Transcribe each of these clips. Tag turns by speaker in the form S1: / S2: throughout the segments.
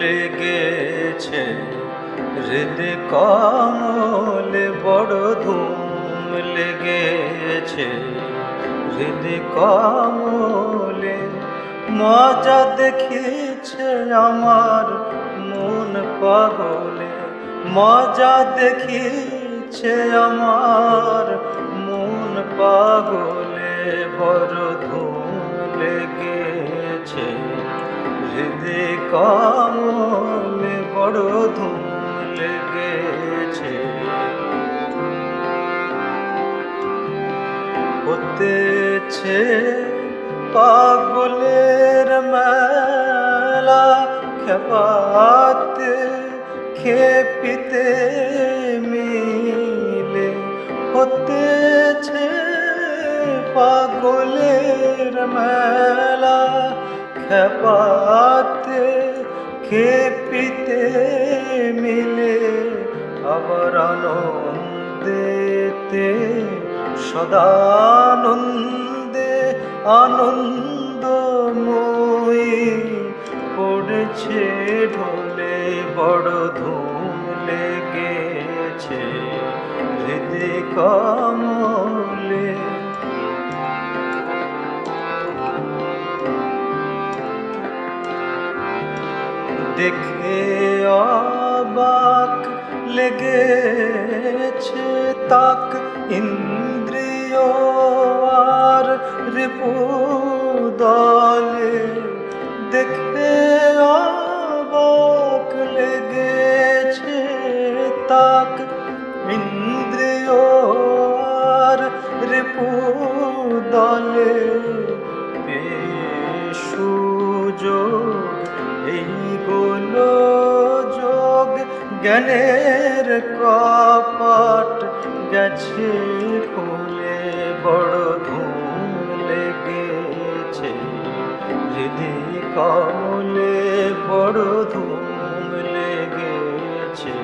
S1: লেগেছে। হৃদ কমলে, বড় ধুম লেগেছে। হৃদ কমলে, মজা দেখিছে আমার মন পাগলে। মজা দেখিছে আমার মন পাগলে। বড় ধুম লেগেছে। হৃদয় কমলে বড় ধুম লেগেছে। হতেছে পাগলের মেলা খেপাতে খেপিতে মিলে। হতেছে পাগলের মেলা খেপাতে খেপিতে মিলে আবার আনন্দেতে সদানন্দে আনন্দময়ী পড়ছে ঢোলে বড় ধুম লেগেছে হৃদয় কমলে। দেখে অবাক লেগেছে তাক ইন্দ্রিয় আর রিপু জ্ঞানের কপাট গেছে খুলে বড় ধুম লেগেছে। হৃদি কমলে বড় ধুম লেগেছে।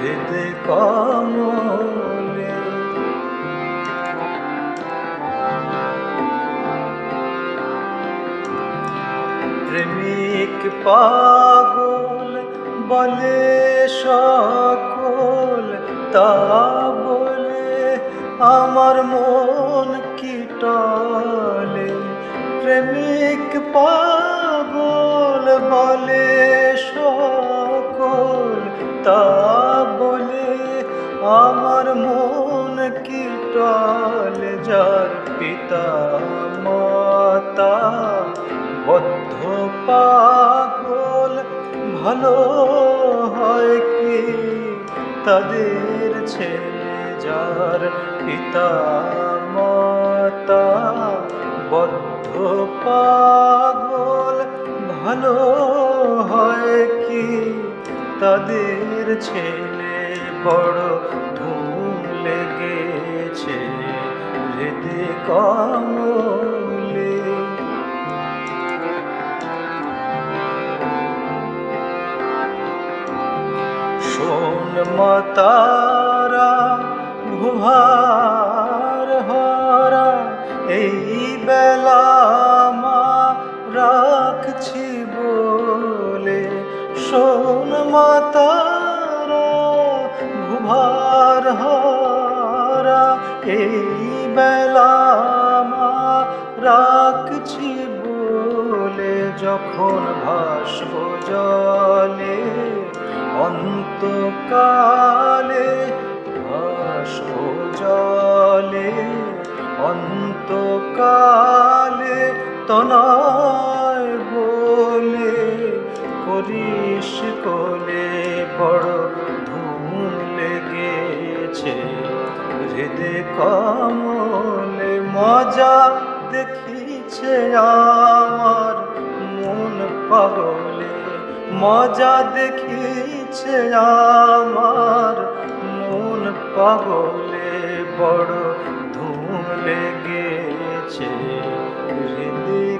S1: হৃদি কমলে প্রেমিক পাগল বলে সকল তা বলে আমার মন কি টলে প্রেমিক পাগল বলে সকল তা বলে আমার মন কি টলে যার পিতা, মাতা, বদ্ধ পাগল ভালো হয় কি? তাদের ছেলে যার পিতা মাতা বদ্ধ পাগল, ভালো হয় কি? তাদের ছেলে বড় ধুম লেগেছে হৃদয় কমলে। শোন মাতারা ভুভার হরা, এই বেলা মা রাখছি বলে। শোন মাতারা ভুভার হরা, এই বেলা মা রাখছি বলে। যখন ভাসব জলে অন্তকালে ভাসব জলে অন্তকালে তনয় বলে, করিস কোলে বড় ধুম লেগেছে। হৃদয় কমলে মজা দেখিছে আমার মন পাগলে। মজা দেখিছে আমার মন পাগলে বড় ধুম লেগেছে। হৃদয়